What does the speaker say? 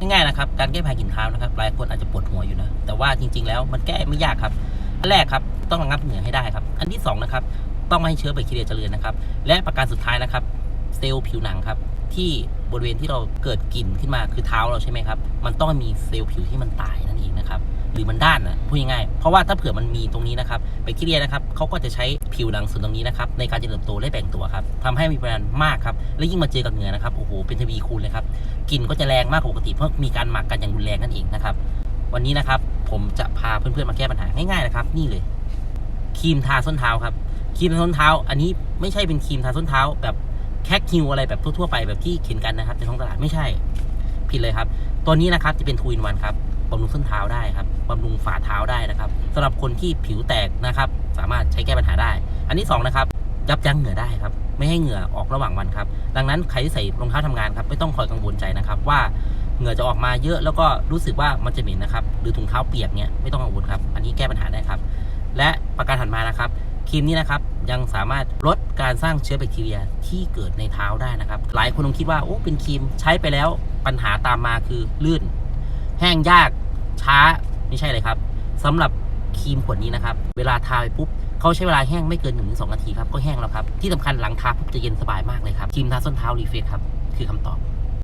ง่ายๆนะครับการแก้แพ้กลิ่นเท้านะครับหลายคนอาจจะปวดหัวอยู่นะแต่ว่าจริง ๆ แล้วมันแก้ไม่ยากครับอันแรกครับต้องระงับเหงื่อให้ได้ครับ อันที่สองนะครับต้องไม่ให้เชื้อแบคทีเรียเจริญนะครับ และประการสุดท้ายนะครับ เซลล์ผิวหนังครับที่บริเวณที่เราเกิดกลิ่นขึ้นมาคือเท้าเราใช่ไหมครับ มันต้องมีเซลล์ผิวที่มันตาย หรือมันด้านนะพูดง่ายๆเพราะว่าถ้าเผื่อมันมีตรงนี้นะครับแบคทีเรียนะครับเขาก็จะใช้ผิวหนังส่วนตรงนี้นะครับในการเจริญเติบโตและแบ่งตัวครับทำให้มีปริมาณมากครับและยิ่งมาเจอกับเหงื่อนะครับโอ้โหเป็นทวีคูณเลยครับกลิ่นก็จะแรงมากกว่าปกติเพราะมีการหมักกันอย่างรุนแรงนั่นเองนะครับวันนี้นะครับผมจะพาเพื่อนๆมาแก้ปัญหาง่ายๆนะครับนี่เลยครีมทาส้นเท้าครับครีมทาส้นเท้า อันนี้ไม่ใช่เป็นครีมทาส้นเท้า แบบแคคคิวอะไรแบบทั่วๆไปแบบที่เขียนกันนะครับในท้องตลาดไม่ใช่ผิดเลยครับ ตัวนี้นะครับจะเป็นทูอินวันครับ บำรุงส้นเท้าได้ครับบำรุงฝ่าเท้าได้นะครับสำหรับคนที่ผิวแตกนะครับ สามารถใช้แก้ปัญหาได้ อันที่สองนะครับยับยั้งเหงื่อได้ครับ ไม่ให้เหงื่อออกระหว่างวันครับ ดังนั้นใครที่ใส่รองเท้าทำงานครับไม่ต้องคอยกังวลใจนะครับ ว่าเหงื่อจะออกมาเยอะแล้วก็รู้สึกว่ามันจะเหม็นนะครับ หรือถุงเท้าเปียกเนี่ยไม่ต้องกังวลครับ อันนี้แก้ปัญหาได้ครับ และประการถัดมานะครับครีมนี้นะครับยังสามารถลดการสร้างเชื้อแบคทีเรียที่เกิดในเท้าได้นะครับ หลายคนคงคิดว่าโอ้เป็นครีมใช้ไปแล้วปัญหาตามมาคือลื่น แห้งยากช้าไม่ใช่เลยครับสำหรับครีมขวดนี้นะครับ เวลาทาไปปุ๊บเขาใช้เวลาแห้งไม่เกิน1นถึงสนาทีครับ ก็แห้งแล้วครับ ที่สำคัญหลังทาปุ๊บจะเย็นสบายมากเลยครับครีมทาส้นเท้ารีเฟกครับ คือคำตอบ